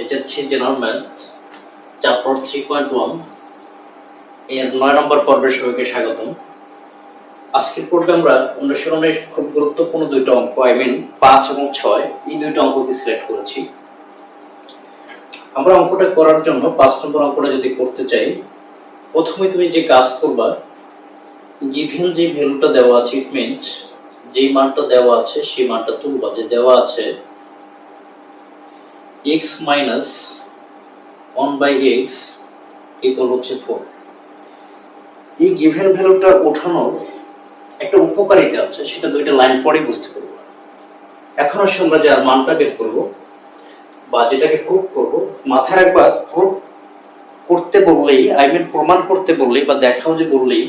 এটা হচ্ছে general math chapter three point ওয়ানের নয় নম্বর পর্বে সবাইকে স্বাগতম। আজকের পর্বে আমরা অনুসরণের খুব গুরুত্বপূর্ণ দুইটা অঙ্ক আই মিন পাঁচ এবং ছয়, এই দুইটা অঙ্ককে সিলেক্ট করেছি। আমরা অঙ্কটা করার জন্য পাঁচ নম্বর অঙ্কটা যদি করতে চাই, প্রথমে তুমি যে কাজ করবা গিভেন যে ভ্যালুটা দেওয়া আছে ইট মিনস যেই মানটা দেওয়া আছে, সেই মানটা তুলবা। যে দেওয়া আছে, x minus one by x equal হচ্ছে ফোর এই গিভেন ভ্যালুটা ওঠানোর একটা উপকারিতা আছে, সেটা দুইটা লাইন পরে বুঝতে পারব। এখন আসলে আমরা যার মানটা বের করব, বা যেটাকে প্রুভ করব। মাথায় একবার প্রুভ করতে বললেই আই মিন প্রমাণ করতে বললেই বা দেখাও যে বললেই,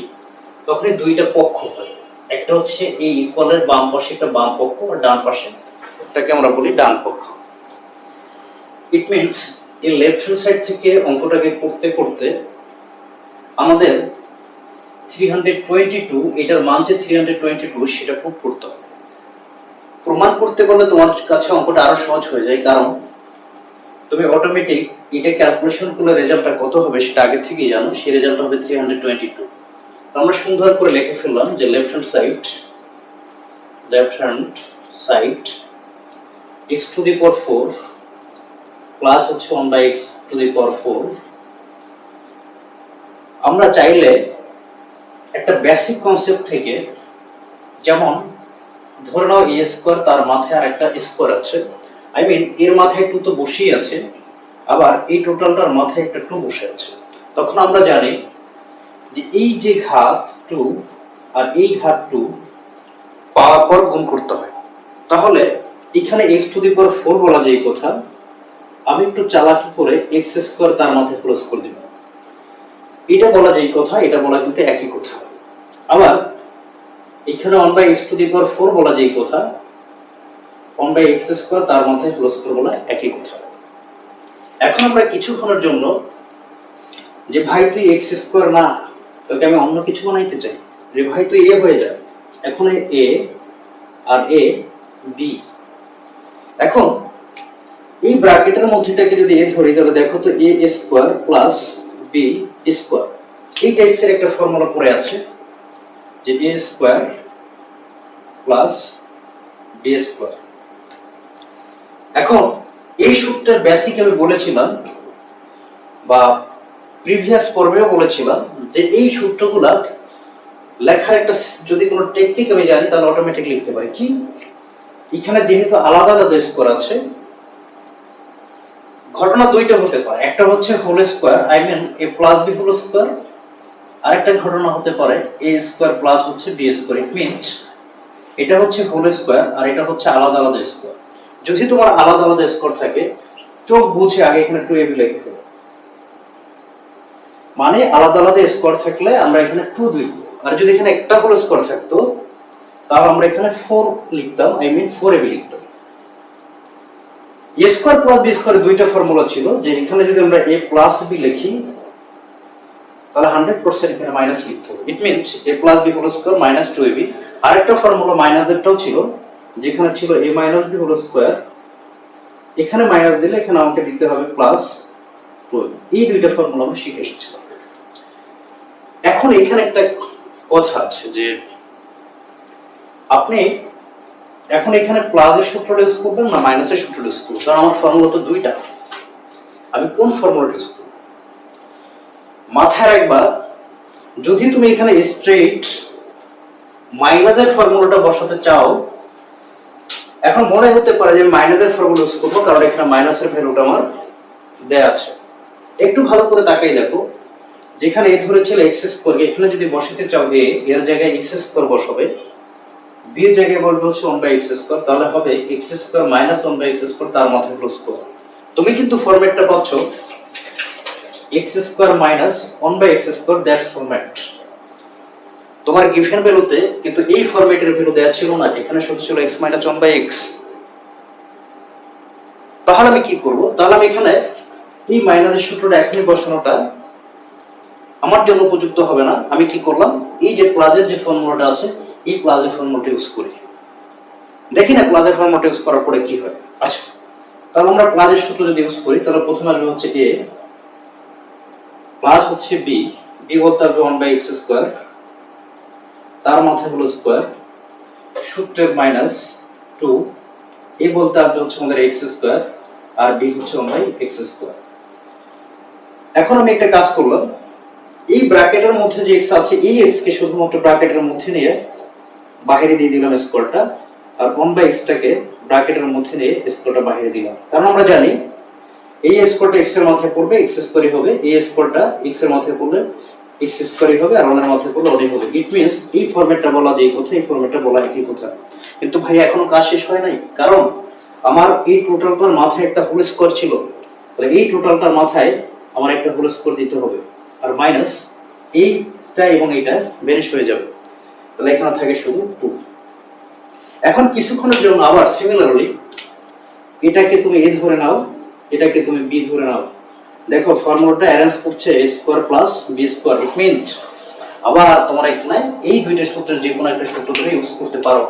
তখনই দুইটা পক্ষ হয়। একটা হচ্ছে এই ইকুয়ালের বাম পাশে একটা বাম পক্ষ আর ডান পাশে। এটাকে আমরা বলি ডান পক্ষ। ইট মিনস এই লেফট হ্যান্ড সাইড থেকে অঙ্কটাকে করতে করতে আমাদের থ্রি হান্ড্রেড টোয়েন্টি টু এটার মান যে থ্রি হান্ড্রেড টোয়েন্টি টু সেটা খুব করতে হবে। প্রমাণ করতে পারলে তোমার কাছে অঙ্কটা আরও সহজ হয়ে যায়, কারণ তুমি অটোমেটিক এটা ক্যালকুলেশন করলে রেজাল্টটা কত হবে সেটা আগে থেকেই জানো, সেই রেজাল্ট হবে থ্রি হান্ড্রেড টোয়েন্টি টু আমরা সুন্দর করে লিখে ফেললাম যে left hand side left hand side x to the power four plus হচ্ছে one by x to the power four আমরা চাইলে একটা বেসিক কনসেপ্ট থেকে যেমন ধরে নাও এ স্কোয়ার তার মাথায় আর একটা স্কোয়ার আছে। আই মিন এর মাথায় টু তো বসেই আছে, আবার এই টোটালটার মাথায় একটা টু বসে আছে। তখন আমরা জানি যে এই যে ঘাত টু আর এই ঘাত টু পাওয়ার পর গুণ করতে হয়। তাহলে এখানে x to the power four বলা যায় কথা। আমি একটু চালাকি করে এক্স স্কোয়ার তার মাথায় ক্লোজ করে দিব এটা বলা যায় কথা, এটা বলা কিন্তু একই কথা। আবার এখানে one by x to the power four বলা যায় কথা। ওয়ান বাই এক্স স্কোয়ার তার মাথায় ক্লোজ করে বলা একই কথা। এখন আমরা কিছুক্ষণের জন্য যে ভাই তুই এক্স স্কোয়ার না তোকে আমি অন্য কিছু বানাইতে চাই। রে ভাই তুই এ হয়ে যা। এখন এ আর এ, বি। এখন এই ব্র্যাকেটের মধ্যেটাকে যদি এ ধরি, তাহলে দেখো তো a square plus b square. এই টাইপসের একটা ফর্মুলা পড়ে আছে যে a square plus b square. এখন এই সূত্রের বেসিক আমি বলেছিলাম বা প্রিভিয়াস পর্বেও বলেছিলাম যে এই সূত্রগুলা লেখার একটা যদি কোনো টেকনিক আমি জানি, তাহলে অটোমেটিক লিখতে পারি। কি? এখানে যেহেতু আলাদা আলাদা স্কোয়ার আছে, ঘটনা দুইটা হতে পারে। একটা হচ্ছে whole square I mean a plus b whole square আরেকটা ঘটনা হতে পারে এ স্কোয়ার প্লাস হচ্ছে বি স্কোয়ার ইট মিনস এটা হচ্ছে হোল স্কোয়ার আর এটা হচ্ছে আলাদা আলাদা স্কোয়ার যদি তোমার আলাদা আলাদা স্কোয়ার থাকে, চোখ বুঝে আগে এখানে টু এবি লিখে মানে আলাদা আলাদা স্কোয়ার থাকলে আমরা এখানে টু দিব আর যদি এখানে একটা করে স্কোয়ার থাকতো, তাহলে আমরা এখানে ফোর লিখতাম আই মিন ফোর এবি লিখতাম। A square plus b square দুইটা ফর্মুলা ছিল, যে এখানে যদি আমরা এ প্লাস বি লিখি, তাহলে হান্ড্রেড পার্সেন্ট এখানে মাইনাস লিখতে হবে। It means a plus b whole square minus two ab আরেকটা ফর্মুলা মাইনাস মাইনাসেরটাও ছিল, যেখানে ছিল a minus b whole square এখানে মাইনাস দিলে এখানে আমাকে দিতে হবে প্লাস টু এই দুইটা ফর্মুলা আমরা শিখে এসেছিলাম এখন এখানে একটা কথা আছে যে আপনি এখন এখানে প্লাসের সূত্রটা ইউজ করবেন না মাইনাসের সূত্রটা ইউজ করবেন? কারণ আমার ফর্মুলা তো দুইটা। আমি কোন ফর্মুলাটা ইউজ করব? মাথায় রাখবা, যদি তুমি এখানে স্ট্রেট মাইনাসের ফর্মুলাটা বসাতে চাও, এখন মনে হতে পারে যে মাইনাসের ফর্মুলা ইউজ করব, কারণ এখানে মাইনাসের ভ্যালুটা আমার দেয়া আছে। একটু ভালো করে তাকাই দেখো। যেখানে এ ধরেছিল এক্স স্কোয়ার এখানে যদি বসাতে চাও এ এর জায়গায় এক্স স্কোয়ার বসাবে বি এর জায়গায় বলবে হচ্ছে ওয়ান বাই এক্স স্কোয়ার তাহলে হবে x square minus one by x square তার মাথায় প্লাস স্কোয়ার তুমি কিন্তু ফরম্যাটটা পাচ্ছ x square minus one by x square that's format তোমার গিভেন ভ্যালুতে কিন্তু এই ফরম্যাটের ভ্যালু দেওয়া ছিল না, এখানে শুধু ছিল x minus one by x তাহলে আমি কি করব? তাহলে আমি এখানে এই মাইনাসের সূত্রটা এখনই বসানোটা আমার জন্য উপযুক্ত হবে না। আমি কি করলাম? এই যে প্লাজের যে ফর্মুলাটা আছে, এই প্লাজের ফর্মুলাটা ইউজ করি। দেখি না প্লাজের ফর্মুলা ইউজ করার পরে কি হয়। আচ্ছা তাহলে আমরা প্লাজের সূত্র যদি ইউজ করি, তাহলে প্রথমে আসবে হচ্ছে এ প্লাস হচ্ছে বি বি বলতে হবে ওয়ান বাই এক্স স্কোয়ার তার মাথায় হলো স্কোয়ার সূত্রের মাইনাস টু এ বলতে হবে হচ্ছে আমাদের এক্স স্কোয়ার আর বি হচ্ছে ওয়ান বাই এক্স স্কোয়ার এখন আমি একটা কাজ করলাম। এই ব্র্যাকেটের মধ্যে যে এক্স আছে, এই এক্স কে শুধুমাত্র ব্র্যাকেটের মধ্যে নিয়ে বাইরে দিয়ে দিলাম স্কোয়ারটা আর ওয়ান বাই এক্সটাকে ব্র্যাকেটের মধ্যে নিয়ে স্কোয়ারটা বাইরে দিলাম। কারণ আমরা জানি, এই স্কোয়ারটা এক্সের মাথায় পড়বে এক্স স্কোয়ারই হবে, এই স্কোয়ারটা এক্সের মাথায় পড়বে এক্স স্কোয়ারই হবে, আর ওয়ানের মাথায় পড়লে ওয়ানই হবে। ইট মিনস এই ফরম্যাটটা বলা যে কথা, এই ফরম্যাটটা বলা একই কথা। কিন্তু ভাই, এখনও কাজ শেষ হয় নাই। কারণ আমার এই টোটালটার মাথায় একটা হোল স্কোয়ার ছিল। তাহলে এই টোটালটার মাথায় আমার একটা হোল স্কোয়ার দিতে হবে। আর মাইনাস এইটা এবং এইটা ভ্যানিশ হয়ে যাবে। তাহলে এখানে থাকে শুধু টু এখন কিছুক্ষণের জন্য আবার সিমিলারলি এটাকে তুমি এ ধরে নাও, এটাকে তুমি বি ধরে নাও। দেখো ফর্মুলাটা অ্যারেঞ্জ করছে a square plus b square it means আবার তোমরা এখানে এই দুইটা সূত্রের যে কোনো একটা সূত্র তুমি ইউজ করতে পারো।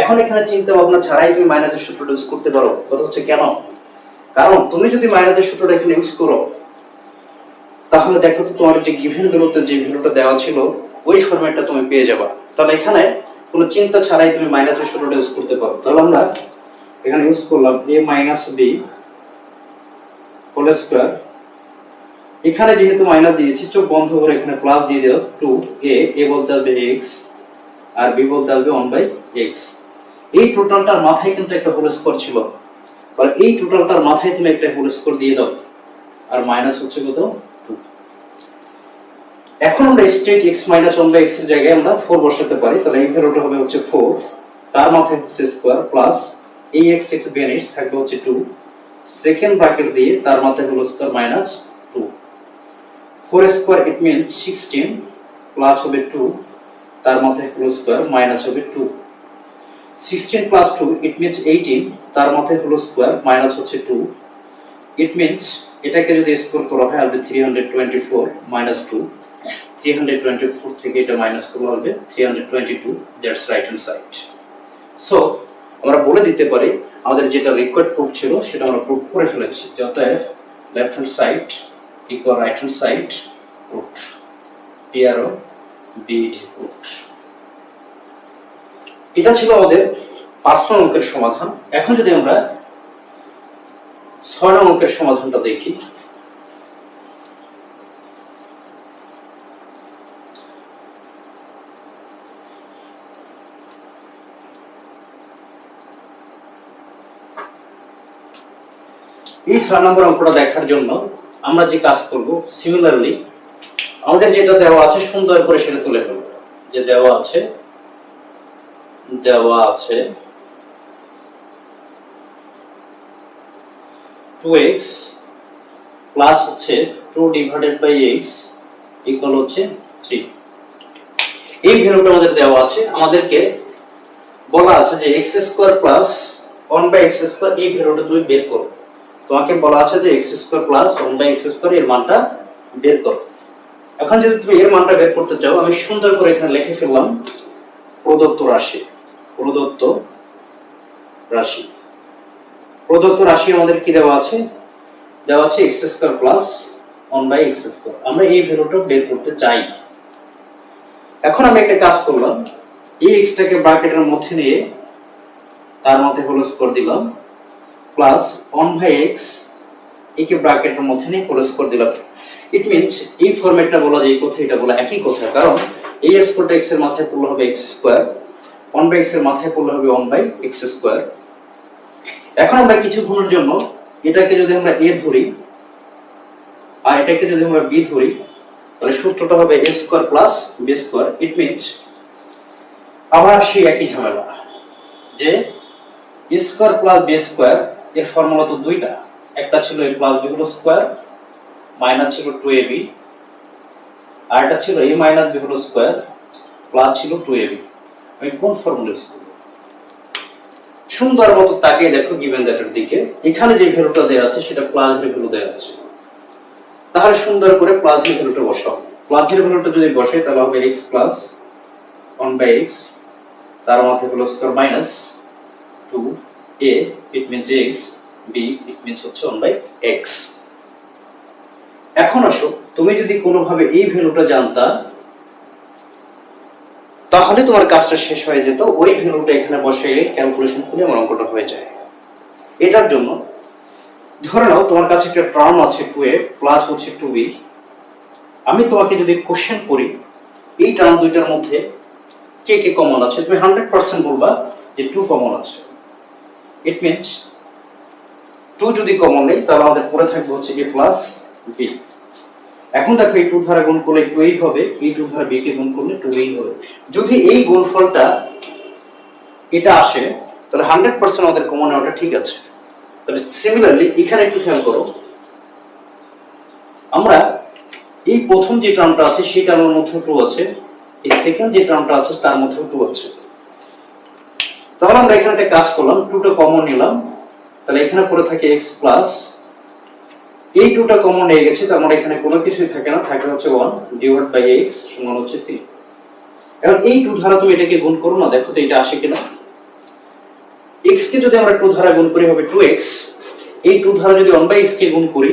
এখন এখানে চিন্তা ভাবনা ছাড়াই তুমি মাইনাসের সূত্রটা ইউজ করতে পারো। কথা হচ্ছে কেন? কারণ তুমি যদি মাইনাসের সূত্রটা এখানে ইউজ করো তাহলে দেখো তো তোমার যে গিভেন ভ্যালুতে যে ভ্যালুটা দেওয়া ছিল, ওই ফরম্যাটটা তুমি পেয়ে যাবা। তাহলে এখানে কোনো চিন্তা ছাড়াই তুমি মাইনাসের সূত্রটা ইউজ করতে পারো। তাহলে আমরা এখানে ইউজ করলাম a minus b whole square এখানে যেহেতু মাইনাস দিয়েছি, চোখ বন্ধ করে এখানে প্লাস দিয়ে দাও। টু এ এ বলতে হবে এক্স আর বি বলতে হবে ওয়ান বাই এক্স এই টোটালটার মাথায় কিন্তু একটা হোল স্কোয়ার ছিল। তাহলে এই টোটালটার মাথায় তুমি একটা হোল স্কোয়ার দিয়ে দাও। আর মাইনাস হচ্ছে কত? এখন আমরা straight x minus one by এক্সের জায়গায় আমরা ফোর বসাতে পারি। তাহলে এই ভ্যালুটা হবে হচ্ছে ফোর তার মাথায় হচ্ছে স্কোয়ার প্লাস এই এক্স এক্স বেনিশ থাকবে হচ্ছে টু সেকেন্ড ব্র্যাকেট দিয়ে তার মাথায় হলো square minus two four square it mean sixteen plus হবে টু তার মাথায় হলো স্কোয়ার মাইনাস হবে two sixteen plus two it means eighteen তার মাথায় হলো স্কোয়ার মাইনাস হচ্ছে টু ইট মিনস এটাকে যদি স্কোর করা হয় আসবে three hundred twenty four minus two three hundred twenty four থেকে এটা মাইনাস করলে হবে three hundred twenty two that's right hand side so আমরা বলে দিতে পারি, আমাদের যেটা রিকোয়ার্ড প্রুফ ছিল, সেটা আমরা প্রুফ করে ফেলেছি অতএব left hand side equal right hand side proof PRO বিড প্রুফ এটা ছিল আমাদের পাঁচ অঙ্কের সমাধান। এখন যদি আমরা ছয় নং অঙ্কের সমাধানটা দেখি। এই ছয় নম্বর অঙ্কটা দেখার জন্য আমরা যে কাজ করব সিমিলারলি আমাদের যেটা দেওয়া আছে সুন্দর করে সেটা তুলে ফেলব যে দেওয়া আছে দেওয়া আছে টু এক্স প্লাস হচ্ছে two divided by x equal হচ্ছে থ্রি এই ভ্যালুটা আমাদের দেওয়া আছে। আমাদেরকে বলা আছে যে x square plus one by x square এই ভ্যালুটা তুমি বের করো। তোমাকে বলা আছে যে x square plus one by x square এর মানটা বের করো। এখন যদি তুমি এর মানটা বের করতে চাও, আমি সুন্দর করে এখানে লিখে ফেললাম প্রদত্ত রাশি। প্রদত্ত রাশি। প্রদত্ত রাশি আমাদের কি দেওয়া আছে? দেওয়া আছে x square plus one by x square আমরা এই ভ্যালুটা বের করতে চাই। এখন আমি একটা কাজ করলাম। এই এক্সটাকে ব্র্যাকেটের মধ্যে নিয়ে তার মধ্যে হোল স্কোয়ার দিলাম। প্লাস ওয়ান বাই এক্স একে ব্রাকেটের মধ্যে নিয়ে হোল স্কোয়ার দিলাম। ইট মিনস এই ফরম্যাটটা বলা যায় কথা এটা বলা একই কথা। কারণ এই স্কোয়ারটা এক্সের মাথায় পড়লে হবে এক্স স্কোয়ার ওয়ান বাই এক্সের মাথায় পড়লে হবে ওয়ান বাই এক্স স্কোয়ার এখন আমরা কিছুক্ষণের জন্য এটাকে যদি আমরা এ ধরি আর এটাকে যদি আমরা বি ধরি, তাহলে সূত্রটা হবে a square plus b square it means আবার সেই একই ঝামেলা যে স্কোয়ার প্লাস বি স্কোয়ার এর ফর্মুলা তো দুইটা। একটা ছিল এ প্লাস বি হলো স্কোয়ার মাইনাস ছিল টু এ বি আর একটা ছিল এ মাইনাস বি হলো স্কোয়ার প্লাস ছিল টু এ বি আমি কোন ফর্মুলা ইউজ করব? সুন্দর মতো তাকিয়ে দেখো গিভেন দ্যাটের দিকে। এখানে যে ভ্যালুটা দেওয়া আছে, সেটা প্লাস এর ভ্যালু দেওয়া আছে। তাহলে সুন্দর করে প্লাস এর ভ্যালুটা বসাও। প্লাস এর ভ্যালুটা যদি বসাই, তাহলে হবে x plus one by x তার মধ্যে হলো square minus two a it means x b it means হচ্ছে ওয়ান বাই এক্স এখন আসো, তুমি যদি কোনোভাবে এই ভ্যালুটা জানতা তাহলে তোমার কাজটা শেষ হয়ে যেত, ওই ভ্যালুটা এখানে বসে ক্যালকুলেশন করে আমার অঙ্কটা হয়ে যায়। এটার জন্য ধরে নাও তোমার কাছে একটা টার্ম আছে টু এ প্লাস হচ্ছে টু বি আমি তোমাকে যদি কোশ্চেন করি, এই টার্ম দুইটার মধ্যে কে কে কমন আছে? তুমি হান্ড্রেড পার্সেন্ট বলবা যে টু কমন আছে। ইট মিনস টু যদি কমন নেই, তাহলে আমাদের পরে থাকবে হচ্ছে এ প্লাস বি এখন দেখো এই টু ধারা গুণ করলে টু এই হবে, এই টু ধারা বি কে গুণ করলে টু এই হবে। যদি এই গুণফলটা এটা আসে, তাহলে হান্ড্রেড পার্সেন্ট আমাদের কমন নেওয়াটা ঠিক আছে। তাহলে সিমিলারলি এখানে একটু খেয়াল করো। আমরা এই প্রথম যে টার্মটা আছে, সেই টার্মের মধ্যে টু আছে। এই সেকেন্ড যে টার্মটা আছে, তার মধ্যেও টু আছে। তাহলে আমরা এখানে একটা কাজ করলাম টুটা কমন নিলাম। তাহলে এখানে পড়ে থাকে এক্স প্লাস এই টুটা কমন নিয়ে গেছে, তার মানে এখানে কোনো কিছুই থাকে না, থাকে হচ্ছে ওয়ান ডিভাইড বাই এক্স সমান হচ্ছে থ্রি এখন এই টু ধারা তুমি এটাকে গুণ করো না, দেখো তো এটা আসে কিনা। এক্স কে যদি আমরা টু ধারা গুণ করি, হবে টু এক্স এই টু ধারা যদি ওয়ান বাই এক্স কে গুণ করি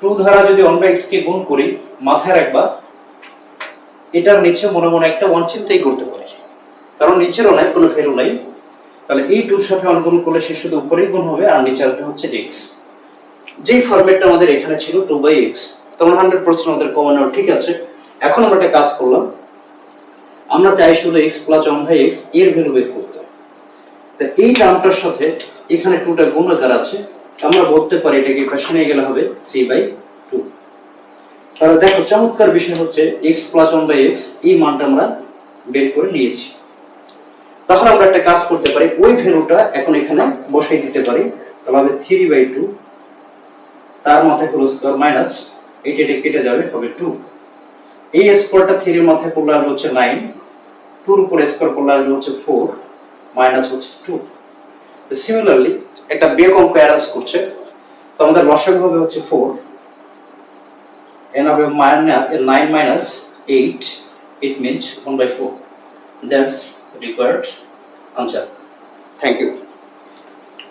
টু ধারা যদি ওয়ান বাই এক্স কে গুণ করি, মাথায় রাখবা, এটার নিচে মনে মনে একটা ওয়ান চিন্তাই করতে পারি। কারণ নিচেরও নাই কোনো ভ্যালু নাই। তাহলে এই টুর সাথে ওয়ান গুণ করলে সে শুধু উপরেই গুণ হবে, আর নিচে হচ্ছে এক্স যেই ফরম্যাটটা আমাদের এখানে ছিল টু বাই এক্স তখন হান্ড্রেড পার্সেন্ট আমাদের কমন নেওয়া ঠিক আছে? এখন আমরা একটা কাজ করলাম। আমরা চাই শুধু এক্স প্লাস ওয়ান বাই এক্সের ভ্যালু বের করতে। তা এই টার্মটার সাথে এখানে টুটা গুণাকার আছে। আমরা বলতে পারি এটাকে নিয়ে গেলে হবে থ্রি বাই টু তাহলে দেখো, চমৎকার বিষয় হচ্ছে x plus one by x এই মানটা আমরা বের করে নিয়েছি। তাহলে আমরা একটা কাজ করতে পারি, ওই ভ্যালুটা এখন এখানে বসাই দিতে পারি। তাহলে হবে থ্রি বাই টু তার মাথায় হলো স্কোয়ার মাইনাস এইটা এটা কেটে যাবে, হবে টু এই স্কোয়ারটা থ্রির মাথায় পড়লে আসবে হচ্ছে নাইন টুর উপরে স্কোয়ার পড়লে আসবে হচ্ছে ফোর মাইনাস হচ্ছে টু সিমিলারলি একটা বিয়োগ অ্যারেঞ্জ করছে, তো আমাদের লসাগ হবে হচ্ছে ফোর এন হবে minus nine minus eight it means one by four that's required answer thank you